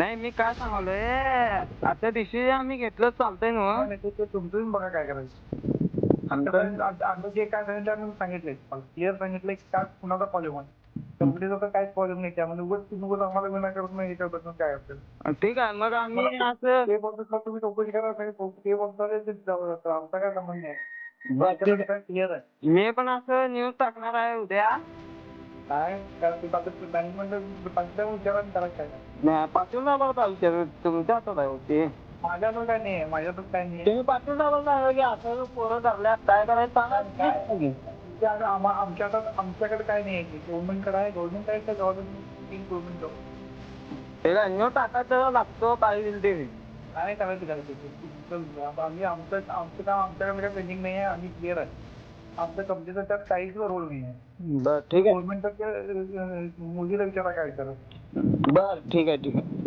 मी काय सांगालोय? आता डिसिजन आम्ही घेतलं चालतंय ना नाही, ते- ते तुमचं तुम्ही बघा काय करायचं. आमचं जे काय सांगितलं आम्ही सांगितलंय. क्लिअर सांगितलंय की काय कुणाचा प्रॉब्लेम आहे. कंपनीचा तर काहीच प्रॉब्लेम नाही. त्यामध्ये उगाच तुम्ही उगाच आम्हाला विनाकारण नाही काय असेल? ठीक आहे मग आम्ही असं ते तुम्ही चौकशी करा नाही ते जाऊ. आमचा काय संबंध नाही. क्लिअर आहे? मी पण असं न्यूज टाकणार आहे उद्या. काय काय विचारा त्याला काय नाही, पाटील दादा चालते तुमच्या हातात आहे होती माझ्याकडून काय नाही माझ्याकडून काय नाही तुम्ही पाटील दादा सांगा की असं पोरं धरल्यात काय करायचं सांगा काय? ते आमच्याकडे आमच्याकडे काय नाही गव्हर्नमेंटकडे आहे गव्हर्नमेंट तर गव्हर्नमेंट गव्हर्नमेंट आहे न्यूज टाकायचं लागतो काय ते. काय करायचं आम्ही आमचं आमचं काम आमच्याकडे पेंडिंग नाही आहे आम्ही क्लिअर आहे आमच्या कंपनीचा त्यात काहीच रोल नाही आहे बरं ठीक आहे. गव्हर्नमेंटच्या मुलीला विचारा काय विचारा. बरं ठीक आहे ठीक आहे.